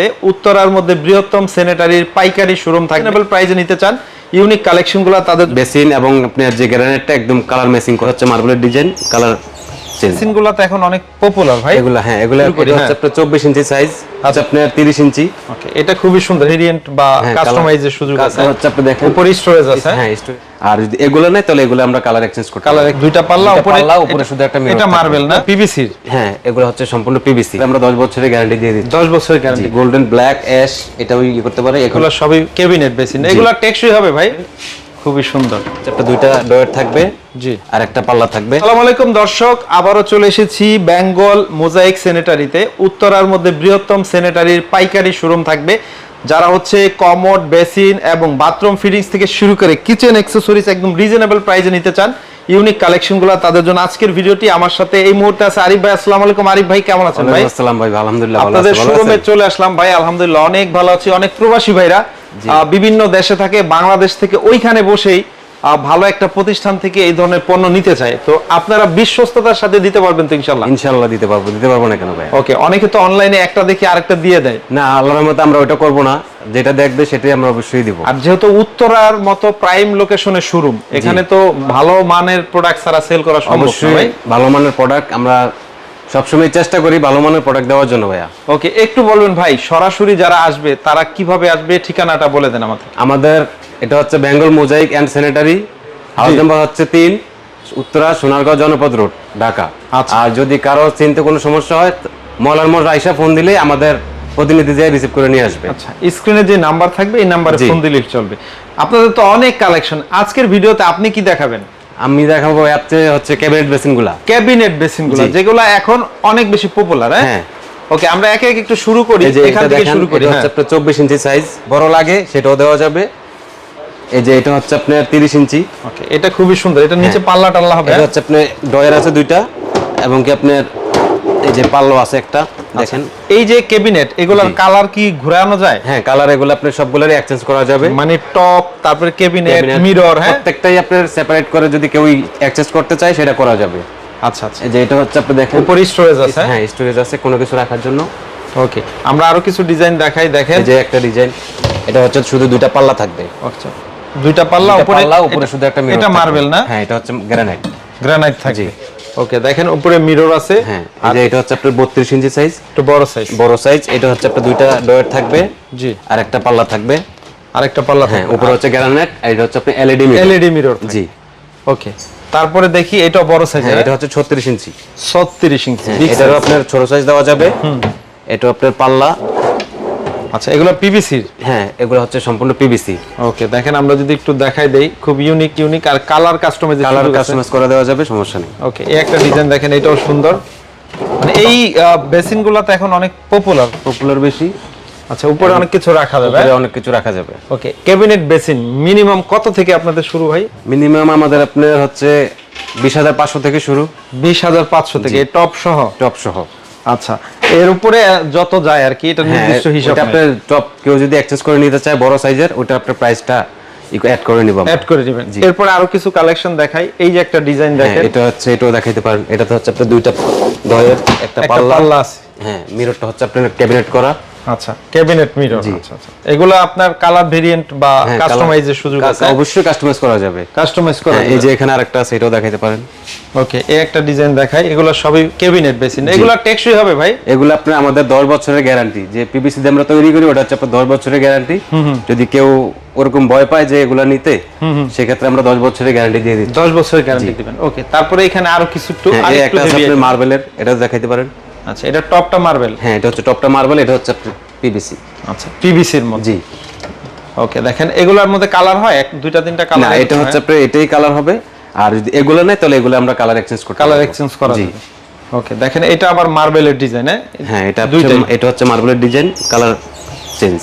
স্যানিটারিতে উত্তরার মধ্যে বৃহত্তম সেনেটারির পাইকারি শোরুম থাকবে। প্রাইজে নিতে চান ইউনিক কালেকশনগুলো তাদের বেসিন এবং আপনার যে গ্রানাইটটা একদম কালার ম্যাচিং করা হচ্ছে মার্বেলের ডিজাইন কালার মেশিনগুলো তো এখন অনেক পপুলার ভাই। এগুলো হ্যাঁ এগুলো এটা হচ্ছে হ্যাঁ। আপনার চব্বিশ ইঞ্চি সাইজ আচ্ছা। আপনার তিরিশ ইঞ্চি। ওকে এটা খুবই সুন্দর ভেরিয়েন্ট বা হ্যাঁ, কাস্টমাইজের সুযোগ আছে। হচ্ছে আপনি দেখেন। উপরে স্টোরেজ আছে। হ্যাঁ স্টোরি আর যদি এগুলো নেই তাহলে এগুলো আমরা কালার এক্সচেঞ্জ করতে কালার দুইটা পাল্লা উপরে পাল্লা, উপরে শুধু একটা এটা মার্বেল না? পিভিসি হ্যাঁ এগুলো হচ্ছে সম্পূর্ণ পিভিসি আমরা দশ বছরের গ্যারান্টি দিয়ে দিচ্ছি। 10 বছরের গ্যারান্টি গোল্ডেন ব্ল্যাক অ্যাশ এটাও ইয়ে করতে পারে। এগুলো সবই ক্যাবিনেট বেসিন এগুলো টেকসই হবে ভাই। খুবই সুন্দর। একটা দুইটা ডয়ার থাকবে জি। আর একটা পাল্লা থাকবে। আসসালামু আলাইকুম দর্শক আবারও চলে এসেছি বেঙ্গল মোজাইক স্যানিটারিতে উত্তরার মধ্যে বৃহত্তম স্যানিটারির পাইকারি শোরুম থাকবে যারা হচ্ছে কমোড বেসিন এবং বাথরুম ফিটিংস থেকে শুরু করে কিচেন অ্যাক্সেসরিজ একদম রিজনেবল প্রাইসে নিতে চান ইউনিক কালেকশনগুলো তাদের জন্য আজকের ভিডিওটি আমার সাথে এই মুহূর্তে আছে আরিফ ভাই। আসসালামু আলাইকুম আরিফ ভাই কেমন আছেন ভাই? আসসালাম ভাই আলহামদুলিল্লাহ আপনাদের শোরুমে চলে আসলাম ভাই আলহামদুলিল্লাহ অনেক ভালো আছি অনেক প্রবাসী ভাইরা। বিভিন্ন দেশে থাকে বাংলাদেশ থেকে ওইখানে বসেই ভালো একটা প্রতিষ্ঠান থেকে এই ধরনের পণ্য নিতে চায়। তো আপনারা বিশ্বস্ততার সাথে দিতে পারবেন তো ইনশাল্লাহ? ইনশাআল্লাহ দিতে পারব দিতে পারব না কেন ভাই ওকে অনেকে তো অনলাইনে একটা দেখে আরেকটা দিয়ে দেয়। না আল্লাহর রহমতে আমরা ওটা করব না। যেটা দেখবে সেটাই আমরা অবশ্যই দিব। আর যেহেতু উত্তরার মতো প্রাইম লোকেশনে শোরুম এখানে তো ভালো মানের প্রোডাক্ট ছাড়া সেল করা সম্ভব অবশ্যই ভালো মানের প্রোডাক্ট আমরা সবসময় চেষ্টা করি ভালো মানের প্রোডাক্ট দেওয়ার জন্য ভাইয়া। ওকে একটু বলবেন ভাই সরাসরি যারা আসবে তারা কীভাবে আসবে ঠিকানাটা বলে দেন আমাকে। আমাদের এটা হচ্ছে Bengal mosaic and sanitary house number হচ্ছে তিন উত্তরা সোনারগাঁও জনপদ রোড ঢাকা। আচ্ছা। আর যদি কারও চিনতে কোনো সমস্যা হয় মলার মোড় আইসা ফোন দিলে আমাদের প্রতিনিধি যায় রিসিভ করে নিয়ে আসবে। আচ্ছা স্ক্রিনে যে নাম্বার থাকবে এই নাম্বারে। ফোন দিলেই চলবে। আপনাদের তো অনেক কালেকশন আজকের ভিডিওতে আপনি কি দেখাবেন? আমি দেখাবো অ্যাপতে হচ্ছে ক্যাবিনেট বেসিনগুলা ক্যাবিনেট বেসিনগুলো। যেগুলো এখন অনেক বেশি পপুলার হ্যাঁ হ্যাঁ। ওকে আমরা একে একে একটু শুরু করি এখান থেকে শুরু করি এটা হ্যাঁ। হচ্ছে আপনার চব্বিশ ইঞ্চি সাইজ বড় লাগে সেটাও দেওয়া যাবে এই যে এটা হচ্ছে আপনার তিরিশ ইঞ্চি ওকে এটা খুবই সুন্দর এটা নিচে হ্যাঁ। পাল্লা টাল্লা হবে এটা হচ্ছে আপনার ডয়ার আছে দুইটা এবং কি আপনার এই যে পাল্লো আছে একটা দেখেন। এই যে ক্যাবিনেট এগুলোর কালার কি ঘোরানো যায়? হ্যাঁ কালার এগুলো আপনার সবগুলোরই এক্সচেঞ্জ করা যাবে। মানে টপ তারপরে ক্যাবিনেট মিরর হ্যাঁ? প্রত্যেকটাই আপনার সেপারেট করে যদি কেউ এক্সচেঞ্জ করতে চায় সেটা করা যাবে। আচ্ছা আচ্ছা। যে এটা হচ্ছে আপনি দেখেন। উপরে স্টোরেজ আছে হ্যাঁ? স্টোরেজ আছে কোনো কিছু রাখার জন্য। ওকে আমরা আরও কিছু ডিজাইন দেখাই দেখেন। এই যে একটা ডিজাইন এটা হচ্ছে শুধু দুইটা পাল্লা থাকবে। আচ্ছা দুইটা পাল্লা উপরে পাল্লা উপরে শুধু একটা mirror এটা মার্বেল না? হ্যাঁ এটা হচ্ছে গ্রানাইট গ্রানাইট থাকবে। ওকে দেখেন উপরে মিরর আছে। হ্যাঁ যে এটা হচ্ছে আপনার বত্রিশ ইঞ্চি সাইজ একটু বড় সাইজ বড় সাইজ এটা হচ্ছে আপনার দুইটা ডয়ার থাকবে। জি। আর একটা পাল্লা থাকবে। আরেকটা পাল্লা হ্যাঁ উপরে হচ্ছে গ্রানাইট আর এটা হচ্ছে আপনার এলইডি মিরর এলইডি মিরর জি। ওকে তারপরে দেখি এটা বড় সাইজ হ্যাঁ এটা হচ্ছে 36 ইঞ্চি। 36 ইঞ্চি হ্যাঁ, এটারও আপনার ছোট সাইজ দেওয়া যাবে। এটা আপনার পাল্লা। আচ্ছা এগুলো পিভিসির হ্যাঁ এগুলো হচ্ছে সম্পূর্ণ পিভিসি ওকে দেখেন আমরা যদি একটু দেখাই দেই খুব ইউনিক ইউনিক আর কালার কাস্টমাইজ কালার কাস্টমাইজ করে দেওয়া যাবে সমস্যা নেই। ওকে এই একটা ডিজাইন দেখেন এটাও সুন্দর। মানে এই বেসিন গুলাতে এখন অনেক পপুলার পপুলার বেশি। আচ্ছা উপরে অনেক কিছু রাখা যাবে। উপরে অনেক কিছু রাখা যাবে। ওকে ক্যাবিনেট বেসিন মিনিমাম কত থেকে আপনাদের শুরু হয় মিনিমাম আমাদের আপনার হচ্ছে বিশ হাজার পাঁচশো থেকে শুরু। বিশ হাজার পাঁচশো থেকে টপ সহ? টপ সহ। আচ্ছা এর উপরে যত যায় আর কি এটা হ্যাঁ নির্দিষ্ট হিসাব আপনার টপ কেউ যদি অ্যাক্সেস করে নিতে চায় বড় সাইজের ওটা আপনার প্রাইসটা অ্যাড করে নিব অ্যাড করে দিবেন। জি। আরও কিছু কালেকশন দেখাই। এই যে একটা ডিজাইন হ্যাঁ দেখেন। এটা হচ্ছে এটাও দেখাইতে পারেন। এটা তো হচ্ছে আপনার দুইটা দয়ের একটা পাল্লা। পাল্লা আছে। হ্যাঁ মিররটা হচ্ছে আপনার ক্যাবিনেট করা। আচ্ছা ক্যাবিনেট মিরর আচ্ছা আচ্ছা। এগুলো আপনার কালার ভেরিয়েন্ট বা হ্যাঁ, কাস্টমাইজের সুযোগ আছে? অবশ্যই কাস্টমাইজ করা যাবে। কাস্টমাইজ করা হ্যাঁ, এই যে এখানে আরেকটা আছে এটাও দেখাইতে পারেন। ওকে এই একটা ডিজাইন দেখাই এগুলো সবই ক্যাবিনেট বেসিন এগুলো টেকসই হবে ভাই? এগুলো আপনার আমাদের দশ বছরের গ্যারান্টি যে দিয়ে আমরা তৈরি করি ওটা হচ্ছে আপনার দশ বছরের গ্যারান্টি যদি কেউ ওরকম ভয় পায় যে এগুলো নিতে সেক্ষেত্রে আমরা দশ বছরের গ্যারান্টি দিয়ে দিচ্ছি। 10 বছরের গ্যারান্টি দিবেন। ওকে তারপরে এখানে আরও কিছু একটু হ্যাঁ, আরেকটু একটা আছে আপনার মার্বেলের এটা দেখাইতে পারেন। আচ্ছা এটা টপটা মার্বেল হ্যাঁ এটা হচ্ছে টপটা মার্বেল এটা হচ্ছে পিবিসি আচ্ছা পিভিসির মধ্যে? জি। ওকে দেখেন এগুলোর মধ্যে কালার হয়? এক দুইটা তিনটা কালার না এটা হচ্ছে আপনার এটাই কালার হবে। আর যদি এগুলো নেই তাহলে এগুলো আমরা কালার এক্সচেঞ্জ করতে কালার। এক্সচেঞ্জ করা জি। ওকে দেখেন এটা আবার মার্বেলের ডিজাইন হ্যাঁ? এটা দুইটাই। এটা হচ্ছে মার্বেলের ডিজাইন কালার চেঞ্জ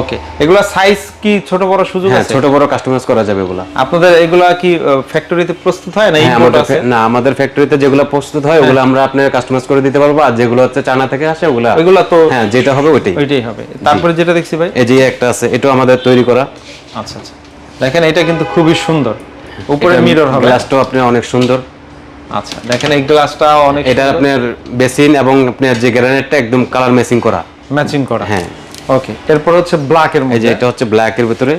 ওকে এগুলা সাইজ কি ছোট বড় সুযোগ হ্যাঁ আছে? ছোট বড় কাস্টমাইজ করা যাবে এগুলা। আপনাদের এগুলা কি ফ্যাক্টরিতে প্রস্তুত হয় না? হ্যাঁ ইম্পোর্ট আছে? না আমাদের ফ্যাক্টরিতে যেগুলো প্রস্তুত হয় ওগুলো আমরা আপনার কাস্টমাইজ করে দিতে পারব। আর যেগুলো হচ্ছে চায়না থেকে আসে ওগুলা ওইগুলা তো হ্যাঁ যেটা হবে ওইটাই। ওইটাই হবে। তারপরে যেটা দেখছি ভাই? এই যে একটা আছে এটাও আমাদের তৈরি করা। আচ্ছা আচ্ছা। দেখেন এটা কিন্তু খুবই সুন্দর। উপরে মিরর হবে। গ্লাসটাও আপনি অনেক সুন্দর। আচ্ছা দেখেন এই গ্লাসটা অনেক এটা আপনার বেসিন এবং আপনার যে গ্রানাইটটা একদম কালার ম্যাচিং করা। ম্যাচিং করা। হ্যাঁ। ওকে এরপর হচ্ছে ব্ল্যাক এর মধ্যে। এটা হচ্ছে ব্ল্যাক এর ভিতরে।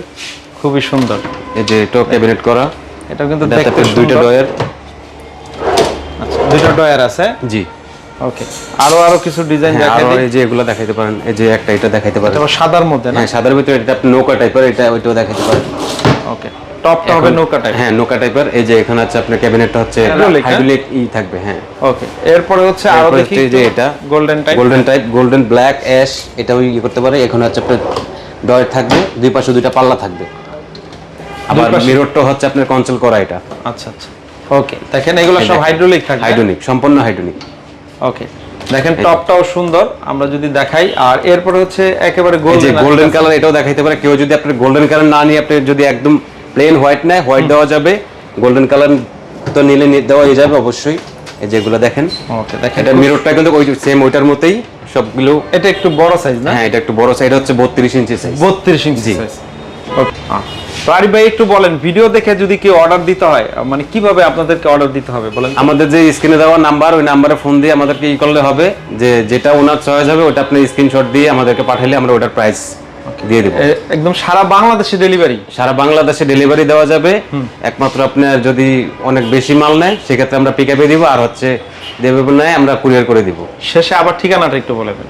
খুবই সুন্দর। এই যে এটা ক্যাবিনেট করা। এটা কিন্তু দেখতে দুইটা ডয়ার আচ্ছা, দুইটা ডয়ার আছে। জি। ওকে আরও আরও কিছু ডিজাইন হ্যাঁ, দেখাই দিই। এই যে এগুলো দেখাইতে পারেন। এই যে একটা এটা দেখাইতে পারেন। এটা সাদার মধ্যে না? হ্যাঁ সাদার ভিতরে এটা আপনি নৌকা টাইপের এটা ওইটাও দেখাইতে পারেন। ওকে টপটা হবে নৌকা টাইপ হ্যাঁ নৌকা টাইপের এই যে এখানে আছে আপনার ক্যাবিনেটটা হচ্ছে হ্যাঁ? হাইড্রোলিক ই থাকবে হ্যাঁ। ওকে এরপরে হচ্ছে আরও দেখি যে এটা golden type golden type golden black ash এটাও ই করতে পারে। এখানে হচ্ছে আপনার ডয়ের থাকবে দুই পাশে দুইটা পাল্লা থাকবে। আবার মিররটা হচ্ছে আপনার কনসোল করা এটা। আচ্ছা আচ্ছা। ওকে দেখেন এগুলো সব হাইড্রোলিক থাকবে। হাইড্রোনিক সম্পূর্ণ হাইড্রোনিক ওকে দেখেন টপটাও সুন্দর আমরা যদি দেখাই আর এরপরে হচ্ছে একেবারে গোল্ডেন গোল্ডেন কালার এটাও দেখাইতে পারে। কেউ যদি আপনার গোল্ডেন কালার না নিয়ে আপনি যদি একদম প্লেন হোয়াইট নেয় হোয়াইট দেওয়া যাবে। গোল্ডেন কালার তো নিলে দেওয়া যাবে অবশ্যই। এই যেগুলো দেখেন। ওকে দেখেন। এটা মিররটা কিন্তু ওই সেম ওইটার মতোই সবগুলো। এটা একটু বড় সাইজ না? হ্যাঁ এটা একটু বড় সাইড হচ্ছে বত্রিশ ইঞ্চি সাইজ বত্রিশ ইঞ্চি জি। সাইজ ওকে তো ভাই একটু বলেন ভিডিও দেখে যদি কেউ অর্ডার দিতে হয় মানে কীভাবে আপনাদেরকে অর্ডার দিতে হবে বলেন আমাদের যে স্ক্রিনে দেওয়া নাম্বার ওই নাম্বারে ফোন দিয়ে আমাদেরকে ই করলে হবে। যে যেটা ওনার চয়েস হবে ওটা আপনি স্ক্রিনশট দিয়ে আমাদেরকে পাঠালে আমরা ওটার প্রাইস দিয়ে দেবো। একদম সারা বাংলাদেশে ডেলিভারি সারা বাংলাদেশে ডেলিভারি দেওয়া যাবে। একমাত্র আপনার যদি অনেক বেশি মাল নেয় সেক্ষেত্রে আমরা পিক আপে দিব আর হচ্ছে দেবে নেয় আমরা কুরিয়ার করে দিব। শেষে আবার ঠিকানাটা একটু বলে দেন।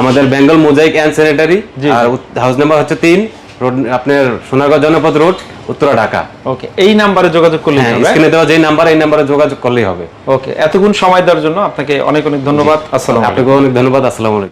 আমাদের বেঙ্গল মোজাইক অ্যান্ড স্যানিটারি আর হাউস নাম্বার হচ্ছে তিন রোড আপনার সোনারগাঁও জনপদ রোড উত্তরা ঢাকা। ওকে এই নাম্বারে যোগাযোগ করলে হ্যাঁ হবে। স্ক্রিনে দেওয়া যে নাম্বার এই নাম্বারে যোগাযোগ করলেই হবে। ওকে এতক্ষণ সময় দেওয়ার জন্য আপনাকে অনেক অনেক ধন্যবাদ। আসসালাম আপনাকে অনেক ধন্যবাদ। আসসালামু আলাইকুম।